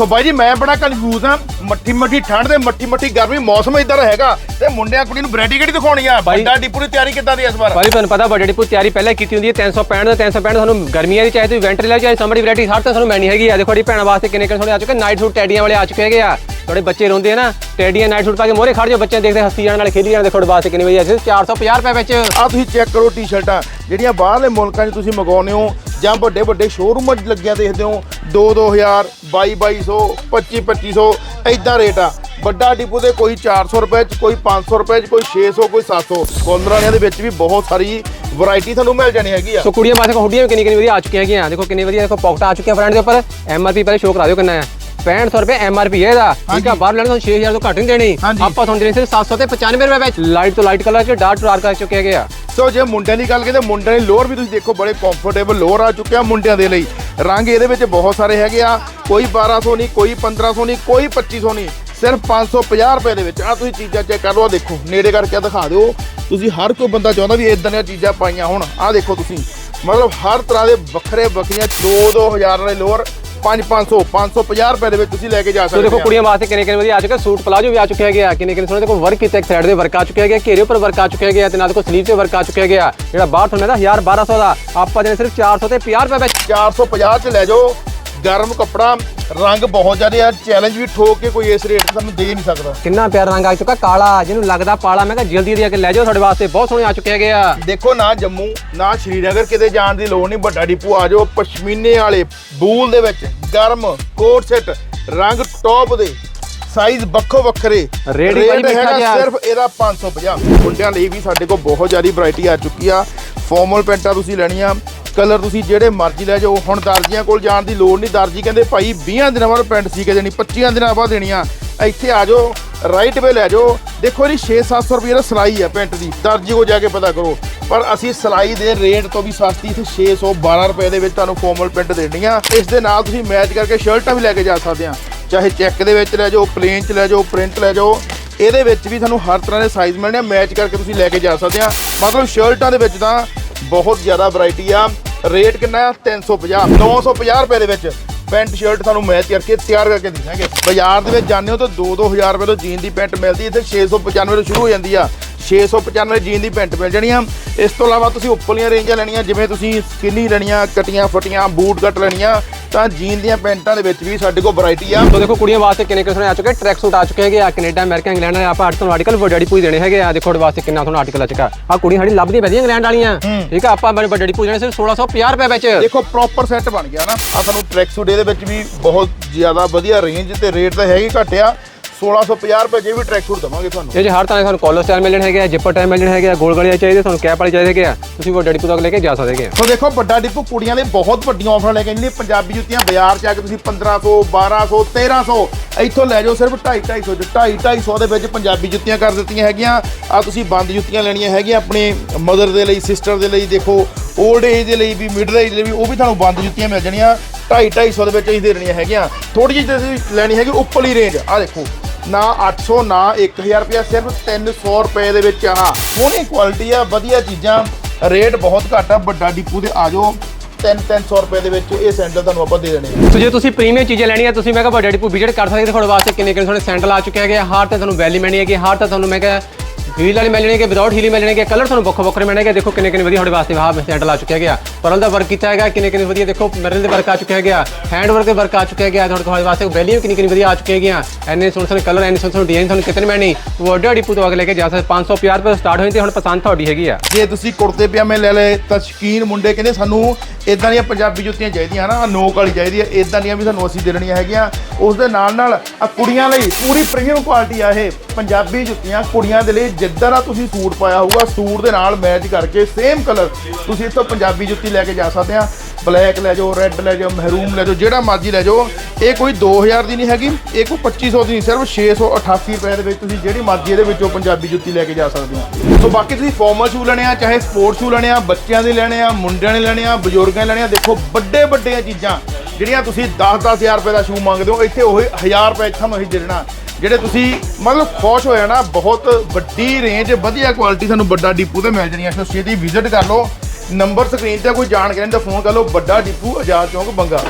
ਸੋ ਬਾਈ ਜੀ ਮੈਂ ਬੜਾ ਕਨਫਿਊਜ਼ ਆ ਮੱਠੀ ਮੱਠੀ ਠੰਡ ਤੇ ਮੱਠੀ ਮੱਠੀ ਗਰਮੀ ਮੌਸਮ ਇਦਾਂ ਹੈਗਾ। ਤੇ ਮੁੰਡਿਆਂ ਕੁੜੀ ਨੂੰ ਵੈਰਾਈਟੀ ਕਿਹੜੀ ਦਿਖਾਉਣੀ ਆ? ਵੱਡਾ ਡਿਪੂ ਦੀ ਤਿਆਰੀ ਕਿੱਦਾਂ ਦੀ ਇਸ ਵਾਰ? ਭਾਜੀ ਤੁਹਾਨੂੰ ਪਤਾ ਵੱਡੇ ਡਿਪੂ ਤਿਆਰੀ ਪਹਿਲਾਂ ਕੀਤੀ ਹੁੰਦੀ ਹੈ 365 ਦਾ 365 ਤੁਹਾਨੂੰ ਗਰਮੀਆਂ ਦੀ ਚਾਹੇ ਤੁਸੀਂ ਵੈਂਟਰ ਲੈ ਚਾਹੇ ਸਮਰ ਦੀ ਵੈਰਾਈਟੀ ਹਰ ਤਾਂ ਤੁਹਾਨੂੰ ਮੈਣੀ ਹੈਗੀ ਆ। ਦੇਖੋ ਤੁਹਾਡੀ ਭੈਣਾਂ ਵਾਸਤੇ ਕਿੰਨੇ ਕਿੰਨੇ ਥੋੜੇ ਆ ਚੁੱਕੇ ਨਾਈਟ ਸੂਟ ਟੈਡੀਆਂ ਵਾਲੇ ਆ ਚੁੱਕੇ ਹੈਗੇ ਆ। ਥੋੜੇ ਬੱਚੇ ਰੋਂਦੇ ਆ ਨਾ ਟੈਡੀਆਂ ਨਾਈਟ ਸੂਟ ਪਾ ਕੇ ਮੋਰੇ ਖੜ ਜਾਓ ਬੱਚਿਆਂ ਦੇਖਦੇ ਹੱਸੀ ਜਾਣ ਵਾਲੇ ਖੇਡੀ ਜਾਣ ਦੇਖੋ ਤੁਹਾਡੇ ਵਾਸਤੇ ਕਿੰਨੇ ਵਧੀਆ ਸਿਰਫ 450 ਰੁਪਏ ਵਿੱਚ। ਆ ਤੁਸੀਂ ਚੈੱਕ ਕਰੋ ਟੀ-ਸ਼ਰਟਾਂ ਜਿਹੜੀਆਂ ਬਾਹਰਲੇ ਮੁਲਕਾਂ 'ਚ ਤੁਸੀਂ ਮੰਗਾਉਂਦੇ ਹੋ ਜਾਂ ਵੱਡੇ ਵੱਡੇ ਸ਼ੋਰੂਮਾਂ 'ਚ ਲੱਗੀਆਂ ਦੇਖਦੇ ਹੋ 2 2000 22 2200 25 2500 ਐਦਾਂ ਰੇਟ ਆ। ਵੱਡਾ ਡਿਪੂ ਦੇ ਕੋਈ 400 ਰੁਪਏ 'ਚ ਕੋਈ 500 ਰੁਪਏ 'ਚ ਕੋਈ 600 ਕੋਈ 700 ਕੋਲਰ ਵਾਲਿਆਂ ਦੇ ਵਿੱਚ ਵੀ ਬਹੁਤ ਸਾਰੀ ਵੈਰਾਈਟੀ ਤੁਹਾਨੂੰ ਮਿਲ ਜਾਣੀ ਹੈਗੀ ਆ। ਸੋ ਕੁੜੀਆਂ ਵਾਸਤੇ ਦੇਖੋ ਹੁੱਡੀਆਂ ਵੀ ਕਿੰਨੀ ਕਿੰਨੀ ਵਧੀਆ ਆ ਚੁੱਕੀਆਂ ਹੈਗੀਆਂ। ਦੇਖੋ ਕਿੰਨੀ ਵਧੀਆ ਦੇਖੋ ਪਾਕਟ ਆ ਚੁੱਕੀਆਂ ਫਰੰਟ ਦੇ ਉੱਪਰ। ਐਮਆਰਪੀ ਪਹਿਲੇ ਸ਼ੋਅ ਕਰਾ ਦਿਓ ਕਿੰਨਾ ਹੈ 6500 ਰੁਪਏ ਐਮਆਰਪੀ ਹੈ ਇਹਦਾ। ਠੀਕ ਆ ਬਾਹਰ ਲੈਣ ਤੁਹਾਨੂੰ 6000 ਤੋਂ ਘੱਟ ਨਹੀਂ ਦੇਣੀ। ਆਪਾਂ ਤੁਹਾਨੂੰ ਦੇਣੀ ਸਿਰਫ 700 ਤੇ 95 ਰੁਪਏ ਵਿੱਚ। ਲਾਈਟ ਤੋਂ ਲਾਈਟ ਕਲਰ ਚ ਡਾਰਕ ਟੂ ਡਾਰਕ ਆ ਚੁੱਕੇ ਹੈਗੇ ਆ ਸੋ ਜੇ ਮੁੰਡਿਆਂ ਦੀ ਗੱਲ ਕਹਿੰਦੇ ਮੁੰਡਿਆਂ ਦੀ ਲੋਅਰ ਵੀ ਤੁਸੀਂ ਦੇਖੋ ਬੜੇ ਕੰਫਰਟੇਬਲ ਲੋਅਰ ਆ ਚੁੱਕਿਆ ਮੁੰਡਿਆਂ ਦੇ ਲਈ। ਰੰਗ ਇਹਦੇ ਵਿੱਚ ਬਹੁਤ ਸਾਰੇ ਹੈਗੇ ਆ। ਕੋਈ 1200 ਨਹੀਂ ਕੋਈ 1500 ਨਹੀਂ ਕੋਈ 2500 ਨਹੀਂ। ਸਿਰਫ 550 ਰੁਪਏ ਦੇ ਵਿੱਚ। ਆ ਤੁਸੀਂ ਚੀਜ਼ਾਂ ਚੈੱਕ ਕਰ ਲਓ ਦੇਖੋ। ਨੇੜੇ ਕਰਕੇ ਦਿਖਾ ਦਿਓ। ਤੁਸੀਂ ਹਰ ਕੋਈ ਬੰਦਾ ਚਾਹੁੰਦਾ ਵੀ ਇਦਾਂ ਦੀਆਂ ਚੀਜ਼ਾਂ ਪਾਈਆਂ ਹੋਣ। ਆ ਦੇਖੋ ਤੁਸੀਂ। ਮਤਲਬ ਹਰ ਤਰ੍ਹਾਂ ਦੇ ਵੱਖਰੇ ਵੱਖਰੀਆਂ 2-2000 ਵਾਲੇ ਲੋਅਰ 5-500 550 ਰੁਪਏ ਦੇ ਵਿੱਚ ਤੁਸੀਂ ਲੈ ਕੇ ਜਾ ਸਕਦੇ ਦੇਖੋ ਆ। ਕੁੜੀਆਂ ਵਾਸਤੇ ਕਿੰਨੇ ਕਿੰਨੇ ਵਧੀਆ ਆ ਚੁੱਕੇ ਸੂਟ ਪਲਾਜੋ ਵੀ ਆ ਚੁੱਕੇ ਹੈਗੇ ਆ। ਕਿੰਨੇ ਕਿੰਨੇ ਸੋਹਣੇ ਦੇਖੋ ਵਰਕ ਕੀਤਾ ਇੱਕ ਸਾਈਡ ਦੇ ਵਰਕ ਆ ਚੁੱਕੇ ਹੈਗੇ ਆ, ਘੇਰੇ ਉੱਪਰ ਵਰਕ ਆ ਚੁੱਕੇ ਹੈਗੇ ਆ ਤੇ ਨਾਲ ਦੇਖੋ ਸਲੀਵ ਤੇ ਵਰਕ ਆ ਚੁੱਕੇ ਹੈਗੇ ਆ। ਜਿਹੜਾ ਬਾਹਰ ਤੁਹਾਨੂੰ 1000 1200 ਦਾ ਆਪਾਂ ਦੇਣੇ ਸਿਰਫ 400 ਤੇ 50 ਰੁਪਏ ਵਿੱਚ। 450 ਚ ਲੈ ਜਾਓ। ਗਰਮ ਕੱਪੜਾ ਰੰਗ ਬਹੁਤ ਜ਼ਿਆਦਾ ਆ ਚੈਲੰਜ ਵੀ ਠੋਕ ਕੇ ਕੋਈ ਇਸ ਰੇਟ ਤੇ ਤੁਹਾਨੂੰ ਦੇ ਨਹੀਂ ਸਕਦਾ। ਕਿੰਨਾ ਪਿਆਰਾ ਰੰਗ ਆ ਚੁੱਕਾ ਕਾਲਾ ਜਿਹਨੂੰ ਲੱਗਦਾ ਪਾਲਾ ਮੈਂ ਕਿਹਾ ਜਲਦੀ ਦੀ ਆ ਕੇ ਲੈ ਜਾਓ ਤੁਹਾਡੇ ਵਾਸਤੇ ਬਹੁਤ ਸੋਹਣੇ ਆ ਚੁੱਕੇ ਹੈਗੇ ਆ। ਦੇਖੋ ਨਾ ਜੰਮੂ ਨਾ ਸ਼੍ਰੀਨਗਰ ਕਿਤੇ ਜਾਣ ਦੀ ਲੋੜ ਨਹੀਂ ਵੱਡਾ ਡਿਪੂ ਆ ਜਾਓ ਪਸ਼ਮੀਨੇ ਵਾਲੇ ਬੂਲ ਦੇ ਵਿੱਚ ਗਰਮ ਕੋਟ ਸੈਟ ਰੰਗ ਟੌਪ ਦੇ ਸਾਈਜ਼ ਵੱਖੋ ਵੱਖਰੇ। ਰੇਟ ਹੀ ਭਾਈ ਮਿੱਠਾ ਹੈਗਾ ਜਿਹਾ। ਸਿਰਫ ਇਹਦਾ 550 ਮੁੰਡਿਆਂ ਲਈ ਵੀ ਸਾਡੇ ਕੋਲ ਬਹੁਤ ਜ਼ਿਆਦਾ ਵੈਰਾਈਟੀ ਆ ਚੁੱਕੀ ਆ। ਫਾਰਮਲ ਪੈਂਟਾਂ ਤੁਸੀਂ ਲੈਣੀਆਂ ਕਲਰ ਤੁਸੀਂ ਜਿਹੜੇ ਮਰਜ਼ੀ ਲੈ ਜਾਓ। ਹੁਣ ਦਰਜੀਆਂ ਕੋਲ ਜਾਣ ਦੀ ਲੋੜ ਨਹੀਂ। ਦਰਜੀ ਕਹਿੰਦੇ ਭਾਈ 20 ਦਿਨਾਂ ਬਾਅਦ ਪੈਂਟ ਸੀ ਕੇ ਦੇਣੀ 25 ਦਿਨਾਂ ਬਾਅਦ ਦੇਣੀਆਂ। ਇੱਥੇ ਆ ਜਾਓ ਰਾਈਟ ਵੇ ਲੈ ਜਾਓ। ਦੇਖੋ ਇਹਦੀ 6-700 ਰੁਪਏ ਦਾ ਸਿਲਾਈ ਹੈ ਪੈਂਟ ਦੀ। ਦਰਜੀ ਕੋ ਜਾ ਕੇ ਪਤਾ ਕਰੋ। ਪਰ ਅਸੀਂ ਸਿਲਾਈ ਦੇ ਰੇਟ ਤੋਂ ਵੀ ਸਸਤੀ ਇੱਥੇ 612 ਰੁਪਏ ਦੇ ਵਿੱਚ ਤੁਹਾਨੂੰ ਫਾਰਮਲ ਪੈਂਟ ਦੇਣੀ ਆ ਇਸ ਦੇ ਨਾਲ ਤੁਸੀਂ ਮੈਚ ਕਰਕੇ ਸ਼ਰਟਾਂ ਵੀ ਲੈ ਕੇ ਜਾ ਸਕਦੇ ਆ। ਚਾਹੇ ਚੈੱਕ ਦੇ ਵਿੱਚ ਲੈ ਜਾਓ ਪਲੇਨ ਚ ਲੈ ਜਾਓ ਪ੍ਰਿੰਟ ਲੈ ਜਾਓ। ਇਹਦੇ ਵਿੱਚ ਵੀ ਤੁਹਾਨੂੰ ਹਰ ਤਰ੍ਹਾਂ ਦੇ ਸਾਈਜ਼ ਮਿਲਣੇ ਆ। ਮੈਚ ਕਰਕੇ ਤੁਸੀਂ ਲੈ ਕੇ ਜਾ ਸਕਦੇ ਆ। ਮਤਲਬ ਸ਼ਰਟਾਂ ਦੇ ਵਿੱਚ ਤਾਂ ਬਹੁਤ ਜ਼ਿਆਦਾ ਵੈਰਾਈਟੀ ਆ। ਰੇਟ ਕਿੰਨਾ ਆ? 350 950 ਰੁਪਏ ਦੇ ਵਿੱਚ। ਪੈਂਟ, ਸ਼ਰਟ ਤੁਹਾਨੂੰ ਮੈਚ ਕਰਕੇ, ਤਿਆਰ ਕਰਕੇ ਦੇਣਾਗੇ ਬਾਜ਼ਾਰ ਦੇ ਵਿੱਚ ਜਾਂਦੇ ਹੋ ਤਾਂ 2-2000 ਰੁਪਏ ਤੋਂ ਜੀਨ ਦੀ ਪੈਂਟ ਮਿਲਦੀ ਇੱਥੇ 695 ਤੋਂ ਸ਼ੁਰੂ ਹੋ ਜਾਂਦੀ ਆ। 695 ਜੀਨ ਦੀ ਪੈਂਟ ਮਿਲ ਜਾਣੀ ਆ। ਇਸ ਤੋਂ ਇਲਾਵਾ ਤੁਸੀਂ ਉੱਪਰਲੀਆਂ ਰੇਂਜਾਂ ਲੈਣੀਆਂ, ਜਿਵੇਂ ਤੁਸੀਂ ਸਕਿਨੀ ਲੈਣੀਆਂ ਕਟੀਆਂ ਫਟੀਆਂ ਬੂਟ ਕੱਟ ਲੈਣੀਆਂ ਤਾਂ ਜੀਨ ਦੀਆਂ ਪੈਂਟਾਂ ਦੇ ਵਿੱਚ ਵੀ ਸਾਡੇ ਕੋਲ ਵੈਰਾਈਟੀ ਆ। ਸੋ ਦੇਖੋ ਕੁੜੀਆਂ ਵਾਸਤੇ ਕਿੰਨੇ ਸੋਹਣੇ ਆ ਚੁੱਕੇ ਟਰੈਕ ਸੂਟ ਆ ਚੁੱਕੇ ਹੈਗੇ ਆ ਕੈਨੇਡਾ ਅਮਰੀਕਾ ਇੰਗਲੈਂਡ ਦੇ ਆਪਾਂ 800 ਆਰਟੀਕਲ ਵੱਡੀ ਪੂਜ ਦੇਣੇ ਹੈਗੇ ਆ। ਦੇਖੋ ਵਾਸਤੇ ਕਿੰਨਾ ਤੁਹਾਨੂੰ ਆਰਟੀਕਲ ਆ ਚੁੱਕਾ। ਆ ਕੁੜੀਆਂ ਸਾਡੀ ਲੱਭਦੀਆਂ ਪੈਦੀਆਂ ਇੰਗਲੈਂਡ ਵਾਲੀਆਂ। ਠੀਕ ਆ ਆਪਾਂ ਬੜੇ ਵੱਡੀ ਪੂਜ ਦੇਣੇ ਸਿਰਫ 1650 ਰੁਪਏ ਵਿੱਚ। ਦੇਖੋ ਪ੍ਰੋਪਰ ਸੈੱਟ ਬਣ ਗਿਆ ਨਾ। ਆ ਤੁਹਾਨੂੰ ਟਰੈਕ ਸੂਟ ਇਹਦੇ ਵਿੱਚ ਵੀ ਬਹੁਤ ਜ਼ਿਆਦਾ ਵਧੀਆ ਰੇਂਜ ਤੇ ਰੇਟ ਤਾਂ ਹੈਗੀ ਘਟਿਆ 1650 ਰੁਪਏ ਜੇ ਵੀ ਟਰੈਕ ਸੂਟ ਦਵਾਂਗੇ ਤੁਹਾਨੂੰ। ਇਹ ਜੇ ਹਰ ਤਰ੍ਹਾਂ ਦੇ ਤੁਹਾਨੂੰ ਕਾਲਰ ਸਟਾਈਲ ਮਿਲ ਜਾਣੇ ਹੈਗੇ ਆ ਜਿੱਪਰ ਟਾਈਮ ਮਿਲ ਜਾਣੇ ਹੈਗੇ ਆ ਗੋਲ ਗਲੇ ਚਾਹੀਦੇ ਤੁਹਾਨੂੰ ਕੈਪ ਵਾਲੇ ਚਾਹੀਦੇ ਹੈਗੇ ਆ ਤੁਸੀਂ ਵੱਡੇ ਡਿਪੂ ਤੱਕ ਲੈ ਕੇ ਜਾ ਸਕਦੇ ਹੈਗੇ ਆ। ਸੋ ਦੇਖੋ ਵੱਡਾ ਡਿਪੂ ਕੁੜੀਆਂ ਲਈ ਬਹੁਤ ਵੱਡੀਆਂ ਆਫਰਾਂ ਲੈ ਕੇ ਆਉਂਦੀ ਪੰਜਾਬੀ ਜੁੱਤੀਆਂ ਬਾਜ਼ਾਰ ਚ ਆ ਕੇ ਤੁਸੀਂ 1500 1200 1300 ਇੱਥੋਂ ਲੈ ਜਾਓ ਸਿਰਫ 2.5 250 ਚ 2.5 250 ਦੇ ਵਿੱਚ ਪੰਜਾਬੀ ਜੁੱਤੀਆਂ ਕਰ ਦਿੱਤੀਆਂ ਹੈਗੀਆਂ। ਆ ਤੁਸੀਂ ਬੰਦ ਜੁੱਤੀਆਂ ਲੈਣੀਆਂ ਹੈਗੀਆਂ ਆਪਣੇ ਮਦਰ ਦੇ ਲਈ ਸਿਸਟਰ ਦੇ ਲਈ ਦੇਖੋ 올ਡ ਏਜ ਦੇ ਲਈ ਵੀ ਮਿਡਲ ਏਜ ਦੇ ਲਈ ਵੀ ਉਹ ਵੀ ਤੁਹਾਨੂੰ ਬੰਦ ਜੁੱਤੀਆਂ ਮਿਲ ਜਾਣੀਆਂ। 2.5 250 ਦੇ ਵਿੱਚ ਅਸੀਂ ਦੇ ਦੇਣੀਆਂ ਹੈਗੀਆਂ। ਥੋੜੀ ਜਿਹੀ ਤੁਸੀਂ ਲੈਣੀ ਹੈਗੀ ਉੱਪਰਲੀ ਰੇਂਜ ਆ ਦੇਖੋ। ਨਾ 800 ਨਾ 1000 ਰੁਪਿਆ ਸਿਰਫ 300 ਰੁਪਏ ਦੇ ਵਿੱਚ ਆ। ਸੋਹਣੀ ਕੁਆਲਿਟੀ ਆ, ਵਧੀਆ ਚੀਜ਼ਾਂ। ਰੇਟ ਬਹੁਤ ਘੱਟ ਆ, ਵੱਡਾ ਡਿਪੂ ਦੇ ਆ ਜਾਓ। 3-300 ਰੁਪਏ ਦੇ ਵਿੱਚ ਇਹ ਸੈਂਡਲ ਤੁਹਾਨੂੰ ਆਪਾਂ ਦੇ ਦੇਣੇ ਸੋ ਜੇ ਤੁਸੀਂ ਪ੍ਰੀਮੀਅਮ ਚੀਜ਼ਾਂ ਲੈਣੀਆਂ, ਤੁਸੀਂ ਮੈਂ ਕਿਹਾ ਵੱਡੇ ਡਿਪੂ ਵਿਜ਼ਿਟ ਕਰ ਸਕਦੇ ਤੁਹਾਡੇ ਵਾਸਤੇ ਕਿੰਨੇ ਕਿੰਨੇ ਸੋਹਣੇ ਸੈਂਡਲ ਆ ਚੁੱਕੇ ਹੈਗੇ ਆ। ਹਾਰ ਤੇ ਤੁਹਾਨੂੰ ਵੈਲੀ ਮਿਲਣੀ ਹੈਗੀ, ਹਾਰ ਤਾਂ ਤੁਹਾਨੂੰ ਮੈਂ ਕਿਹਾ ਹੀਲ ਵਾਲੀ ਮਿਲ ਜਾਣਗੇ ਵਿਦਆਊਟ ਹੀਲ ਮਿਲ ਜਾਣਗੇ ਕਲਰ ਤੁਹਾਨੂੰ ਵੱਖੋ ਵੱਖਰੇ ਮਿਲਣਗੇ। ਦੇਖੋ ਕਿੰਨੇ ਕਿੰਨੇ ਵਧੀਆ ਤੁਹਾਡੇ ਵਾਸਤੇ ਆਹ ਸੈਂਡਲ ਆ ਚੁੱਕੇ ਹੈਗੇ ਆ। ਪਰਲ ਦਾ ਵਰਕ ਕੀਤਾ ਹੈਗਾ, ਕਿੰਨੇ ਕਿੰਨੇ ਵਧੀਆ ਦੇਖੋ ਮਿਰਲ ਦੇ ਵਰਕ ਆ ਚੁੱਕਿਆ ਹੈਗਾ ਹੈਂਡ ਵਰਕ ਦੇ ਵਰਕ ਆ ਚੁੱਕਿਆ ਹੈਗੇ, ਤੁਹਾਡੇ ਤੁਹਾਡੇ ਵਾਸਤੇ ਵੈਲਿਊ ਵੀ ਕਿੰਨੀ ਕਿੰਨੀ ਵਧੀਆ ਆ ਚੁੱਕੇ ਹੈਗੇ ਆ ਐਨੇ ਸੋਹਣੇ ਸੋਹਣੇ ਕਲਰ ਐਨੇ ਸੋਹਣੇ ਸੋਹਣੇ ਡਿਜ਼ਾਈਨ ਤੁਹਾਨੂੰ ਕਿਤਨੇ ਮਿਲਣੀ। ਵੱਡੇ ਡਿਪੂ ਤੋਂ ਅਗਲੇ ਲੈ ਕੇ ਜਾ ਸਕਦੇ 550 ਰੁਪਏ ਸਟਾਰਟ ਹੋਈ ਤੇ ਹੁਣ ਪਸੰਦ ਤੁਹਾਡੀ ਹੈਗੀ ਆ। ਜੇ ਤੁਸੀਂ ਕੁੜਤੇ ਪਜਾਮੇ ਲੈ ਲਏ, ਤਾਂ ਸ਼ਕੀਨ ਮੁੰਡੇ ਕਹਿੰਦੇ ਸਾਨੂੰ ਇਦਾਂ ਦੀਆਂ ਪੰਜਾਬੀ ਜੁੱਤੀਆਂ ਚਾਹੀਦੀਆਂ ਨਾ ਆਹ ਨੋਕ ਵਾਲੀ ਚਾਹੀਦੀ ਹੈ ਇਦਾਂ ਦੀਆਂ ਵੀ ਸਾਨੂੰ ਅਸੀਂ ਦੇ ਦੇਣੀਆਂ ਹੈਗੀਆਂ। ਉਸ ਦੇ ਨਾਲ ਨਾਲ ਆ ਕੁੜੀਆਂ ਲਈ ਪੂਰੀ ਪ੍ਰੀਮੀਅਮ ਕੁਆਲਿਟੀ ਆ ਇਹ ਪੰਜਾਬੀ ਜੁੱਤੀਆਂ। ਕੁੜੀਆਂ ਦੇ ਲਈ ਜਿੱਦਾਂ ਦਾ ਤੁਸੀਂ ਸੂਟ ਪਾਇਆ ਹੋਊਗਾ, ਸੂਟ ਦੇ ਨਾਲ ਮੈਚ ਕਰਕੇ ਸੇਮ ਕਲਰ ਤੁਸੀਂ ਇੱਥੋਂ ਪੰਜਾਬੀ ਜੁੱਤੀ ਲੈ ਕੇ ਜਾ ਸਕਦੇ ਆ। ਬਲੈਕ ਲੈ ਜਾਓ ਰੈੱਡ ਲੈ ਜਾਓ ਮਹਿਰੂਮ ਲੈ ਜਾਓ, ਜਿਹੜਾ ਮਰਜ਼ੀ ਲੈ ਜਾਓ। ਇਹ ਕੋਈ 2000 ਦੀ ਨਹੀਂ ਹੈਗੀ, ਇਹ ਕੋਈ 2500 ਦੀ ਨਹੀਂ, ਸਿਰਫ 688 ਰੁਪਏ ਦੇ ਵਿੱਚ ਤੁਸੀਂ ਜਿਹੜੀ ਮਰਜ਼ੀ ਇਹਦੇ ਵਿੱਚੋਂ ਪੰਜਾਬੀ ਜੁੱਤੀ ਲੈ ਕੇ ਜਾ ਸਕਦੇ ਹੋ। ਸੋ ਬਾਕੀ ਤੁਸੀਂ ਫਾਰਮਲ ਸ਼ੂ ਲੈਣੇ ਆ, ਚਾਹੇ ਸਪੋਰਟ ਸ਼ੂ ਲੈਣੇ ਆ, ਬੱਚਿਆਂ ਦੇ ਲੈਣੇ ਆ, ਮੁੰਡਿਆਂ ਦੇ ਲੈਣੇ ਆ, ਬਜ਼ੁਰਗਾਂ ਦੇ ਲੈਣੇ ਆ, ਦੇਖੋ ਵੱਡੇ ਵੱਡੀਆਂ ਚੀਜ਼ਾਂ, ਜਿਹੜੀਆਂ ਤੁਸੀਂ 10-10000 ਰੁਪਏ ਦਾ ਸ਼ੂ ਮੰਗਦੇ ਹੋ, ਇੱਥੇ ਉਹ 1000 ਰੁਪਏ ਤੁਹਾਨੂੰ ਅਸੀਂ ਦੇਣਾ। ਜਿਹੜੇ ਤੁਸੀਂ ਮਤਲਬ ਖੁਸ਼ ਹੋ ਜਾਣਾ ਬਹੁਤ ਵੱਡੀ ਰੇਂਜ ਵਧੀਆ ਕੁਆਲਿਟੀ ਤੁਹਾਨੂੰ ਵੱਡਾ ਡੀਪੂ ਤੇ ਮਿਲ ਜਾਣੀ ਹੈ ਸੋ ਛੇਤੀ ਵਿਜ਼ਿਟ ਕਰ ਲਓ। ਨੰਬਰ ਸਕਰੀਨ ਤੇ ਕੋਈ ਜਾਣਕਾਰੀ ਦਾ ਫੋਨ ਕਰ ਲਓ ਵੱਡਾ ਡਿਪੂ ਆਜ਼ਾਦ ਚੌਂਕ ਬੰਗਾ।